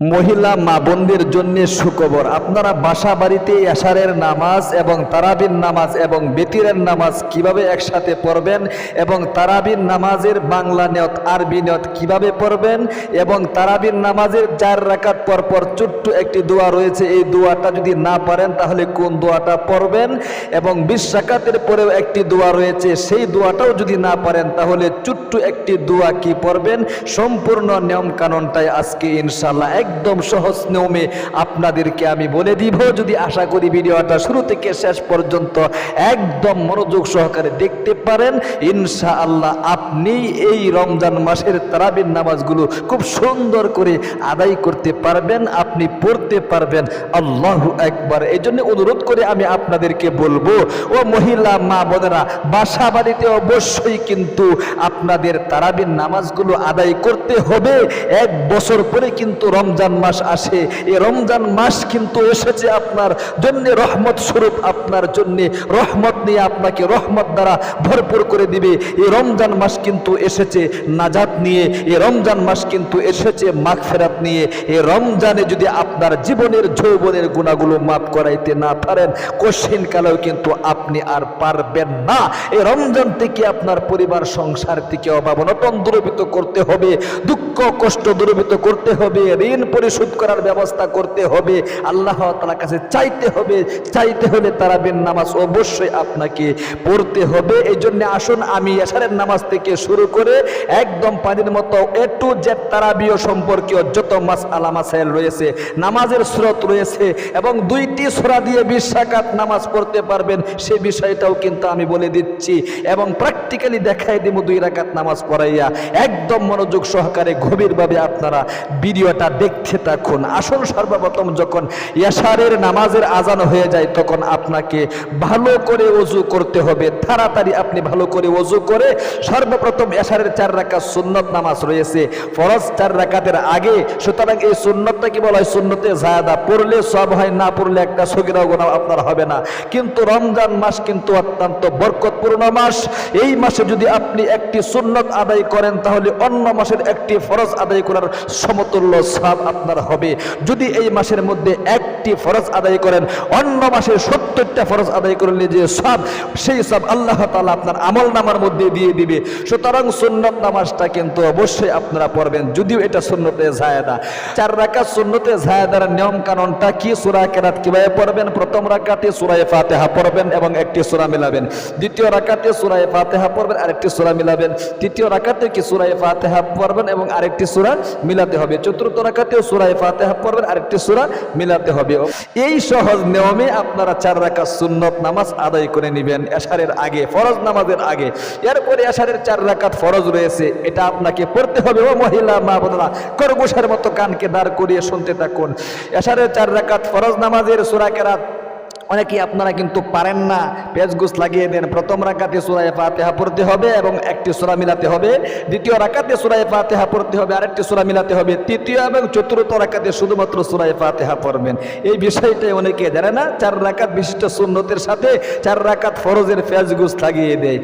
মহিলা মা বোনদের জন্য সুখবর। আপনারা বাসা বাড়িতে এশারের নামাজ এবং তারাবিন নামাজ এবং বেতিরের নামাজ কীভাবে একসাথে পড়বেন এবং তারাবিন নামাজের বাংলা নিয়ত, আরবি নিয়ত কীভাবে পড়বেন এবং তারাবিন নামাজের চার রাকাত পরপর পর ছোট্ট একটি দোয়া রয়েছে, এই দোয়াটা যদি না পারেন তাহলে কোন দোয়াটা পড়বেন? এবং বিশ রাকাতের পরেও একটি দোয়া রয়েছে, সেই দোয়াটাও যদি না পারেন তাহলে ছোট্ট একটি দোয়া কি পড়বেন? সম্পূর্ণ নিয়ম কানুনটাই আজকে ইনশাল্লাহ একদম সহজ নিয়মে আপনাদেরকে আমি বলে দিব, যদি আশা করি ভিডিওটা শুরু থেকে শেষ পর্যন্ত একদম মনোযোগ সহকারে দেখতে পারেন ইনশা আল্লাহ আপনি এই রমজান মাসের তারাবিন নামাজগুলো খুব সুন্দর করে আদায় করতে পারবেন, আপনি পড়তে পারবেন। আল্লাহ একবার এই জন্য অনুরোধ করে আমি আপনাদেরকে বলব, ও মহিলা, মা বোনেরা বাসা বাড়িতে অবশ্যই কিন্তু আপনাদের তারাবিন নামাজগুলো আদায় করতে হবে। এক বছর পরে কিন্তু রমজান মাস আসে এ রমজান মাস কিন্তু এসেছে আপনার জন্য রহমত স্বরূপ, আপনার জন্য রহমত নিয়ে আপনাকে রহমত দ্বারা ভরপুর করে দিবে। এ রমজান মাস কিন্তু এসেছে নাজাত নিয়ে এ রমজান মাস কিন্তু এসেছে মাঘ ফেরাত নিয়ে। এ রমজানে যদি আপনার জীবনের যৌবনের গুণাগুলো মাফ করাইতে না পারেন, কঠিন কালেও কিন্তু আপনি আর পারবেন না। এই রমজান থেকে আপনার পরিবার, সংসার থেকে অভাব অনটন দূরীভূত করতে হবে, দুঃখ কষ্ট দূরীভূত করতে হবে, ঋণ পরিশোধ করার ব্যবস্থা করতে হবে। আল্লাহ তালার কাছে চাইতে হবে, চাইতে হলে তারাবিন নামাজ অবশ্যই আপনাকে পড়তে হবে। এই জন্য আসুন, আমি এশারের নামাজ থেকে শুরু করে একদম পানির মতো এ টু জেড তারাবিও সম্পর্কীয় যত মাস আলা মাসাইল রয়েছে, নামাজের স্রোত রয়েছে এবং দুইটি সোরা দিয়ে বিশ রাকাত নামাজ পড়তে পারবেন, সে বিষয়টাও কিন্তু আমি বলে দিচ্ছি। এবং প্র্যাকটিক্যালি দেখাই দিব দুই রাকাত নামাজ পড়াইয়া। একদম মনোযোগ সহকারে গভীরভাবে আপনারা ভিডিওটা দেখতে থাকুন আসল সর্বপ্রথম যখন ইয়াসারের নামাজের আজান হয়ে যায়, তখন আপনাকে ভালো করে অজু করতে হবে। তাড়াতাড়ি আপনি ভালো করে অজু করে সর্বপ্রথম এশারের চার রাকাত সুন্নত নামাজ রয়েছে। ফরজ চার রাকাতের আগে, সুতরাং এই সুন্নতটা কি বলা হয়? সুন্নতে জায়দা পড়লে সব হয়, না পড়লে একটা সগিরা গোনা আপনার হবে না। কিন্তু রমজান মাস কিন্তু অত্যন্ত বরকতপূর্ণ মাস। এই মাসে যদি আপনি একটি সুন্নত আদায় করেন, তাহলে অন্য মাসের একটি ফরজ আদায় করার সমতুল্য সব আপনার হবে। যদি এই মাসের মধ্যে একটি ফরজ আদায় করেন, অন্য মাসে সত্তরটা ফরজ আদায় করলে যে সব, সেই সব আল্লাহ তালা আপনার আমল নামার মধ্যে দিয়ে দিবে। সুতরাং সুন্নত নামাজটা কিন্তু অবশ্যই আপনারা পড়বেন। যদিও এটা সুন্নতে জায়দা চার রাকাত সুন্নতে জায়দার নিয়ম কানুনটা কি? সুরা কেরাত কীভাবে পড়বেন? প্রথম রাকাতে সুরায় ফাতেহা পড়বেন এবং একটি সুরা মিলাবেন। দ্বিতীয় রাকাতে সুরায় ফাতেহা পড়বেন, আরেকটি সুরা মিলাবেন। তৃতীয় রাকাতে কি সুরায় ফাতেহা পড়বেন এবং আরেকটি সুরা মিলাতে হবে। চতুর্থ রাকাতেও সুরায় ফাতেহা পড়বেন, আরেকটি সুরা মিলাতে হবে। এই সহজ নিয়মে আপনারা চার রাখা সুন্নত নামাজ আদায় করে নেবেন এশারের আগে, ফরজ নামাজের আগে। এরপরে এশারের চার রাকাত ফরজ রয়েছে, এটা আপনাকে পড়তে হবে। ও মহিলা, মা বোনেরা, খরগোশের মতো কানকে দাঁড় করিয়ে শুনতে থাকুন। এশারের চার রাকাত ফরজ নামাজের সুরা কেরাত অনেকেই আপনারা কিন্তু পারেন না। পেজগুস লাগিয়ে দেন। প্রথম রাকাতে সুরায় ফাতেহা পড়তে হবে এবং একটি সুরা মিলাতে হবে। দ্বিতীয় রাকাতে সুরায় ফাতেহা পড়তে হবে, আরেকটি সুরা মিলাতে হবে। তৃতীয় এবং চতুর্থ রাকাতে শুধুমাত্র সুরায় ফাতেহা পড়বেন। এই বিষয়টাই অনেকে জানে না। চার রাকাত বিশিষ্ট সুন্নতের সাথে চার রাকাত ফরজের পেজগুস লাগিয়ে দেয়।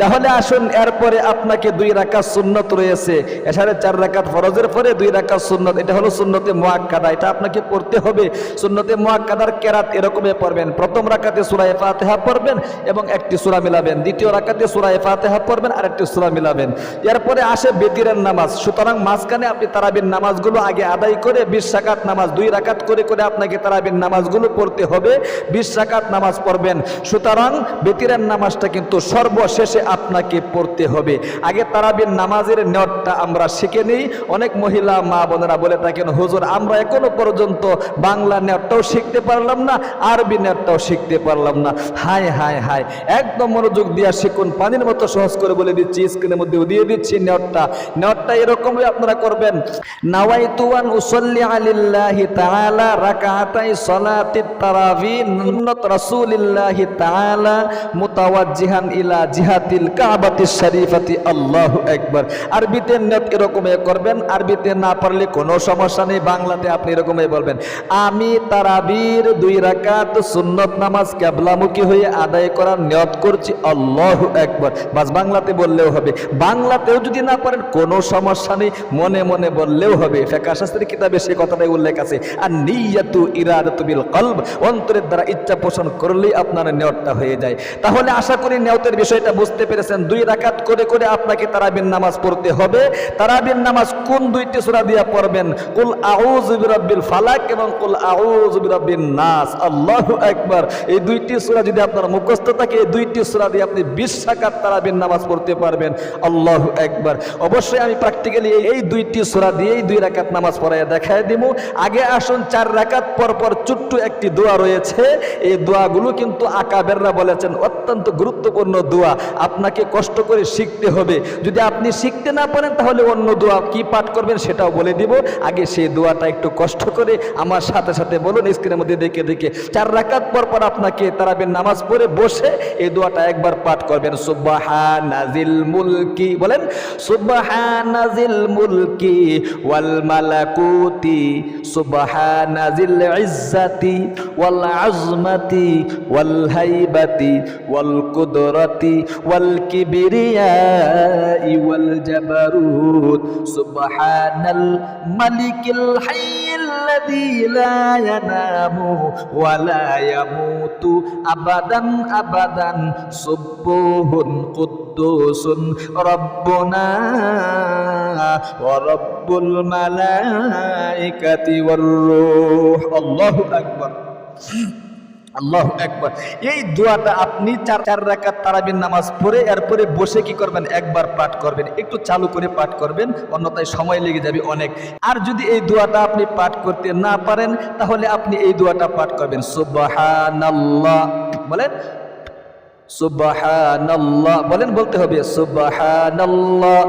তাহলে আসুন, এরপরে আপনাকে দুই রাকাত সুন্নত রয়েছে। এছাড়া চার রাকাত ফরজের পরে দুই রাকাত সুন্নত। এটা হলো সুন্নতে মোয়াক্কাদা এটা আপনাকে পড়তে হবে। সুন্নতে মোয়াক্কাদার কেরাত এরকমই পড়বেন। প্রথম রাকাতে সুরায় ফাতেহা পড়বেন এবং একটি সুরা মিলাবেন। দ্বিতীয় রাকাতে সুরায় ফাতেহা পড়বেন আর একটি সুরা মিলাবেন। এরপরে আসে বেতিরের নামাজ। সুতরাং মাঝখানে আপনি তারাবিন নামাজগুলো আগে আদায় করে বিশ রাকাত নামাজ, দুই রাকাত করে করে আপনাকে তারাবিন নামাজগুলো পড়তে হবে। বিশ রাকাত নামাজ পড়বেন। সুতরাং বেতিরের নামাজটা কিন্তু সর্বশেষে আপনাকে পড়তে হবে। আগে তারাবিন নামাজের নেটটা আমরা শিখে নিই। অনেক মহিলা মা বোনেরা বলে থাকেন, হুজুর, আমরা এখনও পর্যন্ত বাংলা নেটটাও শিখতে পারলাম না, আরবি নেটটাও শিখতে পারলাম না। হায় হায় হায়, একদম মনোযোগ দিয়া শিখুন, পানির মতো সহজ করে বলে দিচ্ছি, স্ক্রিনের মধ্যে দিয়ে দিচ্ছি নেটটা নেটটা এরকমই আপনারা করবেন। নাওয়াইতুয়ান উসল্লি আলিল্লাহি তাআলা রাকাতাই সালাতিত তারাবি সুন্নাত রাসূলিল্লাহি তাআলা মুতাওয়াজ্জিহান ইলা জিহাতি বিল কাবাতি শরীফাতি, আল্লাহু আকবার। আরবিতে নিয়ত এরকম করবেন, আরবিতে না পারলে কোনো সমস্যা নেই, বাংলাতে আপনি এরকমই বলবেন। আমি তারাবির দুই রাকাত সুন্নত নামাজ ক্যাবলামুখী হয়ে আদায় করার নিয়ত করছি, আল্লাহু আকবার। বাস বাংলাতে বললেও হবে। বাংলাতেও যদি না পারেন, কোনো সমস্যা নেই, মনে মনে বললেও হবে। ফেকা শাস্ত্রের কিতাবে সে কথাটাই উল্লেখ আছে আর নিয়াতু ইরাদাতু বিল কলব, অন্তরের দ্বারা ইচ্ছা পোষণ করলেই আপনার নিয়তটা হয়ে যায়। তাহলে আশা করি নিয়তের বিষয়টা বুঝতে পেরেছেন, দুই রাকাত করে করে আপনাকে তারাবিন নামাজ পড়তে হবে। তারাবিন নামাজ কোন দুইটি সূরা দিয়া পড়বেন? কুল আউযু বিরাব্বিল ফালাক এবং কুল আউযু বিরাব্বিন নাস। আল্লাহু আকবার। এই দুইটি সূরা যদি আপনার মুখস্থ থাকে, এই দুইটি সূরা দিয়ে আপনি 20 রাকাত তারাবিন নামাজ পড়তে পারবেন। আল্লাহু আকবার। অবশ্যই আমি প্র্যাকটিক্যালি এই দুইটি সূরা দিয়েই দুই রাকাত নামাজ পড়াইয়া দেখায় দিব আগে আসুন, চার রাকাত পর পর ছোট্ট একটি দোয়া রয়েছে। এই দোয়াগুলো কিন্তু আকাবেররা বলেছেন অত্যন্ত গুরুত্বপূর্ণ দোয়া। আপনাকে কষ্ট করে শিখতে হবে। যদি আপনি শিখতে না পারেন, তাহলে অন্য দোয়া কি পাঠ করবেন সেটাও বলে দিব। আগে সেই দোয়াটা একটু কষ্ট করে আমার সাথে সাথে বলুন, স্ক্রিনের মধ্যে দেখে দেখে। চার রাকাত পর পর আপনাকে তারাবের নামাজ পড়ে বসে এই দোয়াটা একবার পাঠ করবেন। সুবহানাজিল মুলকি বলেন, সুবহানাজিল মুলকি ওয়াল মালাকুতি, সুবহানাজিল ইজ্জাতি ওয়াল আজমাতি, ওয়াল হাইবাতি, ওয়াল কুদরতি, ওয়াল জাবারুত সুবহানাল মালিকিল হাইয়িল লাযী লা ইয়ানামু ওয়া লা ইয়ামুতু আবাদান আবাদান সুবহুন কুদ্দুসুন রব্বুনা ওয়া রব্বুল মালাইকাতি ওয়ার রূহ আল্লাহু একবার এই দোয়াটা আপনি চার চার রাকাত তারাবিন নামাজ পড়ে এরপরে বসে কি করবেন? একবার পাঠ করবেন, একটু চালু করে পাঠ করবেন, অন্যথায় সময় লেগে যাবে অনেক। আর যদি এই দোয়াটা আপনি পাঠ করতে না পারেন, তাহলে আপনি এই দোয়াটা পাঠ করবেন। সুবাহ বলেন সুবহানাল্লাহ। বলেন, বলতে হবে, সুবহানাল্লাহ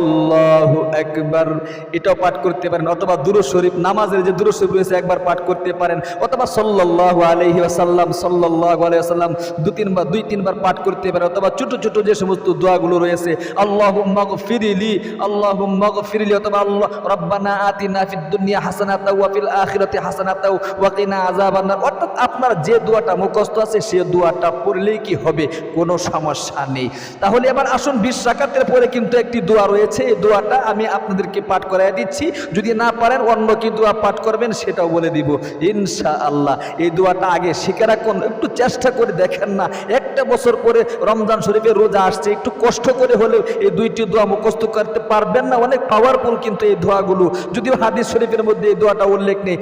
আল্লাহু এটাও পাঠ করতে পারেন, অথবা শরীফ, নামাজের যে শরীফ রয়েছে, একবার পাঠ করতে পারেন। অথবা আলাইহি ওয়াসাল্লাম দু তিনবার, দুই তিনবার পাঠ করতে পারেন, অথবা ছোট ছোট যে সমস্ত দোয়াগুলো রয়েছে, আল্লাহুম্মা গফিরলি আল্লাহুম্মা গফিরলি, অথবা আল্লাহ, রব্বানা আতিনা ফিদ দুনিয়া হাসানাতাও আপনার যে দোয়াটা মুখস্থ আছে, সে দোয়াটা পড়লেই কি হবে? কোনো সমস্যা নেই। তাহলে এবার আসুন বিশ রাকাতের পরে কিন্তু একটি দোয়া রয়েছে। এই দোয়াটা আমি আপনাদেরকে পাঠ করাই দিচ্ছি। যদি না পারেন, অন্য কি দোয়া পাঠ করবেন সেটাও বলে দিব। ইনশা আল্লাহ এই দোয়াটা আগে শিখে রাখুন। একটু চেষ্টা করে দেখেন না। একটা বছর পরে রমজান শরীফের রোজা আসছে। একটু কষ্ট করে হলেও এই দুইটি দোয়া মুখস্থ করতে পারবেন না। অনেক পাওয়ারফুল কিন্তু এই দোয়াগুলো। যদিও হাদিস শরীফের মধ্যে এই দোয়াটা উল্লেখ নেই।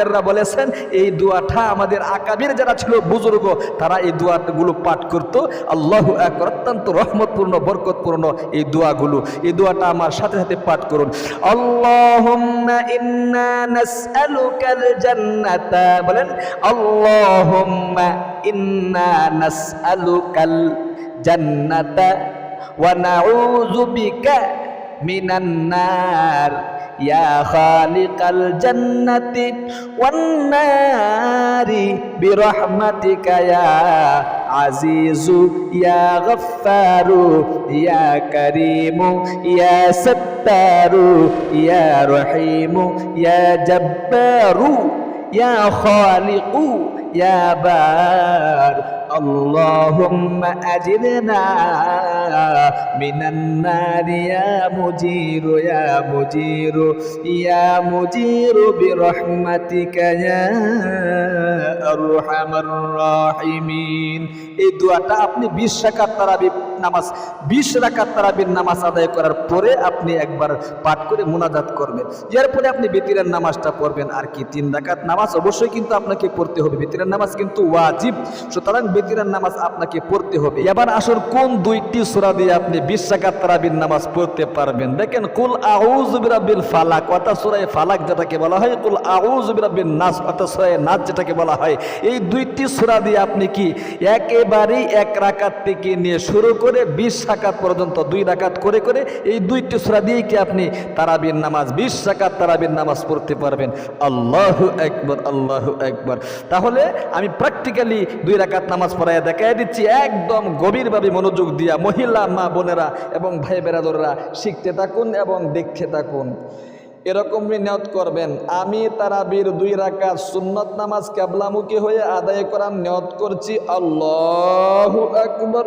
আকাবেররা বলেছেন, এই দোয়াটা আমাদের আকাবের যারা ছিল, বুজুর্গ, তারা এই দোয়াগুলো পাঠ করত। আল্লাহ এক অত্যন্ত রহমতপূর্ণ, বরকতপূর্ণ এই দোয়াগুলো। এই দোয়াটা আমার সাথে সাথে পাঠ করুন। জান্নাতা। বলেন জান্নাতা। ওয়া নাউযু বিকা মিনান নার। يا خالق الجنة والنار برحمتك يا عزيز يا غفار يا كريم يا ستار يا رحيم يا جبار يا خالق يا بار اللهم أجرنا من النار يا مجير يا مجير يا مجير برحمتك يا أرحم الراحمين এই দোয়াটা আপনি বিশ রাকাত তারাবি নামাজ বিশ রাকাত তারাবির নামাজ আদায় করার পরে আপনি একবার পাঠ করে মোনাজাত করবেন এরপরে আপনি বেতিরের নামাজটা পড়বেন আর কি তিন রাকাত নামাজ অবশ্যই কিন্তু আপনাকে পড়তে হবে বেতিরের নামাজ কিন্তু ওয়াজিব সুতরাং বেতিরের নামাজ আপনাকে পড়তে হবে। এবার আসুন, কোন দুইটি সূরা দিয়ে আপনি বিশ তারাবির নামাজ পড়তে পারবেন? দেখেন, কুল ফালাক, অর্থাৎ ফালাক যেটাকে বলা হয়, কুল অর্থাৎ নাস যেটাকে বলা হয়, এই দুইটি সুরা দিয়ে আপনি কি একেবারেই এক রাকাত থেকে নিয়ে শুরু করে বিশ রাকাত পর্যন্ত, দুই রাকাত করে করে এই দুইটি সুরা দিয়েই কি আপনি তারাবির নামাজ, বিশ রাকাত তারাবির নামাজ পড়তে পারবেন? আল্লাহ একবার আল্লাহ একবার তাহলে আমি প্র্যাকটিক্যালি দুই রাকাত নামাজ পড়াইয়া দেখাই দিচ্ছি, একদম গভীরভাবে মনোযোগ দিয়া মহিলা, মা বোনেরা এবং ভাই বেরাদররা, শিখতে থাকুন এবং দেখতে থাকুন। এরকমই নিয়ত করবেন, আমি তারাবির দুই রাকাত সুন্নত নামাজ কেবলামুখী হয়ে আদায় করার নিয়ত করছি। আল্লাহ আকবর।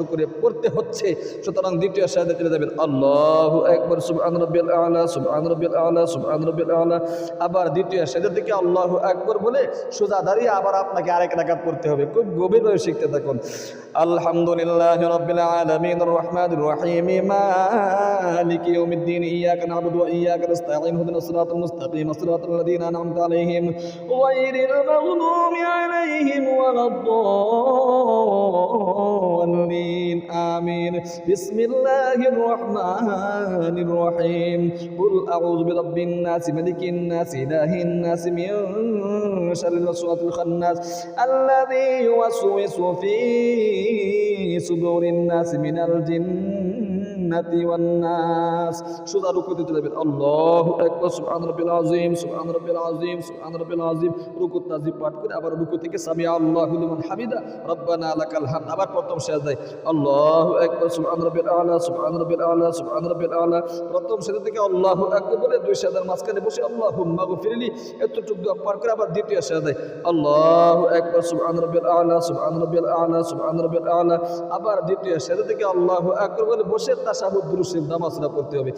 করে পড়তে হচ্ছে। সুতরাং দ্বিতীয় সাজদা চলে যাবেন, আল্লাহু আকবার, সুবহান রাব্বিয়াল আলা, সুবহান রাব্বিয়াল আলা, সুবহান রাব্বিয়াল আলা। আবার দ্বিতীয় সাজদা থেকে আল্লাহ আকবার বলে সোজা দাঁড়িয়ে আবার আপনাকে আরেক রাকাত পড়তে হবে। খুব গভীরভাবে শিখতে থাকুন। আলহামদুলিল্লাহ রাব্বিল আলামিন রহমানির রহিম, মালিক ইয়াউমিদ্দিন, ইয়াকা না'বুদু ওয়া ইয়াকা নাস্তাঈন, ইহদিনাস সিরাতাল মুস্তাকিম, সিরাতাল লাযীনা আন'আমতা আলাইহিম গায়রিল মাগদুবি আলাইহিম ওয়ালাদ-দাল্লিন। আমিন বিসমিল্লাহির রহমানির রহিম। কুল আউযু বিরাব্বিন নাস, মালিকিন নাস, ইলাহিন নাস, মিন শাররিল ওয়াসওয়াসিল খান্নাস। আল্লাযী ইউওয়াসওয়িসু ফি সুদুরিন নাস মিনাল জিন্নাতি ওয়ান নাস সুদা রুকুতে চলে যাবেন। আল্লাহু আকবার, সুবহান রাব্বিল আযীম, সুবহান রাব্বিল আযীম, সুবহান রাব্বিল আযীম। রুকু তাজিব পাঠ করে আবার রুকু থেকে সামি আল্লাহু লিমান হামিদা, রব্বানা লাকাল হামদ। আবার প্রথম সেজদায় আল্লাহু আকবার, সুবহান রাব্বিল আলা, সুবহান রাব্বিল আলা, সুবহান রাব্বিল আলা। প্রথম সেজদা থেকে আল্লাহু আকবার বলে দুই সেজদার মাঝখানে বসে আল্লাহুম্মা গফিরলি, এতটুকু দোয়া পাঠ করে আবার দ্বিতীয় সেজদায় আল্লাহু আকবার, সুবহান রাব্বিল আলা, সুবহান রাব্বিল আলা, সুবহান রাব্বিল আলা। আবার দ্বিতীয় সেজদা থেকে আল্লাহু আকবার বলে বসে তাশাহুদ দুরুশের নামাজটা পড়তে হবে।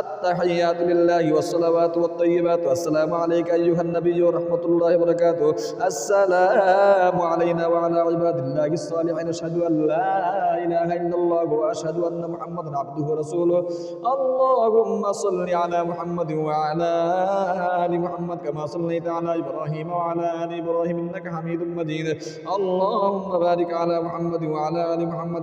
আত্তাহিয়াতু লিল্লাহি ওয়াস সালাওয়াতু ওয়াত তাইয়্যিবাতু আসসালামু আলাইকা আইয়ুহান নাবিয়্যু ওয়া রাহমাতুল্লাহি ওয়া বারাকাতুহু। আসসালামু আলাইনা ওয়া আলা ইবাদিল্লাহিস সালিহিন আশহাদু আন লা ইলাহা ইল্লাল্লাহ ওয়া আশহাদু আন্না মুহাম্মাদান আবদুহু ওয়া রাসূলুহু আল্লাহুম্মা সাল্লি আলা মুহাম্মাদিন ওয়া আলা আলি মুহাম্মাদ কামা সাল্লাইতা আলা ইব্রাহিম ওয়া আলা আলি ইব্রাহিম ইন্নাকা হামিদুম মাজিদ আল্লাহুম্মা বারিক আলা মুহাম্মাদ ওয়া আলা আলি মুহাম্মাদ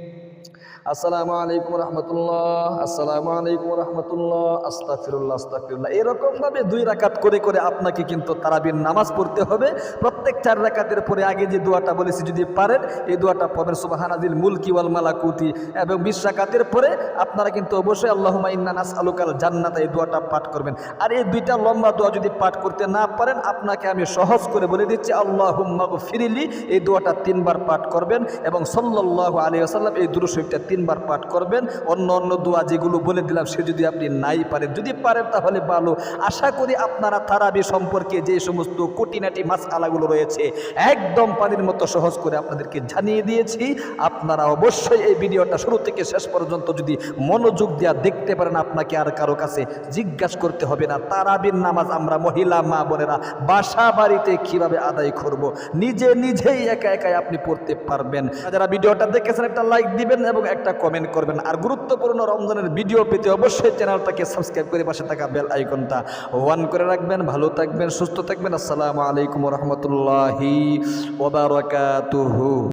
আসসালামু আলাইকুম রহমতুল্লাহ, আসসালামু আলাইকুম রহমতুল্লাহ আস্তাফিরুল্লাহ আস্তাফিরুল্লাহ এরকম ভাবে দুই রাকাত করে করে আপনাকে কিন্তু তারাবির নামাজ পড়তে হবে। প্রত্যেক চার রাকাতের পরে আগে যে দোয়াটা বলেছি, যদি পারেন, এই দোয়াটা পড়বেন সুবাহানাজিল মুলকি ওয়াল মালাকুতি। এবং বিশ রাকাতের পরে আপনারা কিন্তু অবশ্যই আল্লাহুমা ইন্না নাস আলুকাল জান্নাত, এই দোয়াটা পাঠ করবেন। আর এই দুইটা লম্বা দোয়া যদি পাঠ করতে না পারেন, আপনাকে আমি সহজ করে বলে দিচ্ছি আল্লাহুম্মা ফিরিলি এই দোয়াটা তিনবার পাঠ করবেন। এবং সাল্লাল্লাহু আলাইহি আসাল্লাম এই দুরূদ শরীফটা তিনবার পাঠ করবেন, অন্য অন্য দোয়া যেগুলো বলে দিলাম, সে যদি আপনি নাই পারেন, যদি পারেন তাহলে ভালো। আশা করি আপনারা তারাবি সম্পর্কে যে সমস্ত কোটিনাটি মাছ আলাগুলো রয়েছে, একদম পানির মতো সহজ করে আপনাদেরকে জানিয়ে দিয়েছি। আপনারা অবশ্যই এই ভিডিওটা শুরু থেকে শেষ পর্যন্ত যদি মনোযোগ দেওয়া দেখতে পারেন, আপনাকে আর কারও কাছে জিজ্ঞাসা করতে হবে না। তারাবির নামাজ আমরা মহিলা, মা বোনেরা বাসা বাড়িতে কীভাবে আদায় করব। নিজে নিজেই একা একাই আপনি পড়তে পারবেন। যারা ভিডিওটা দেখেছেন, একটা লাইক দিবেন এবং একটা কমেন্ট করবেন। আর গুরুত্বপূর্ণ রমজানের ভিডিও পেতে অবশ্যই চ্যানেলটাকে সাবস্ক্রাইব করে পাশে থাকা বেল আইকনটা ওয়ান করে রাখবেন। ভালো থাকবেন, সুস্থ থাকবেন। আসসালামু আলাইকুম রহমতুল্লাহি ওবারকাতুহু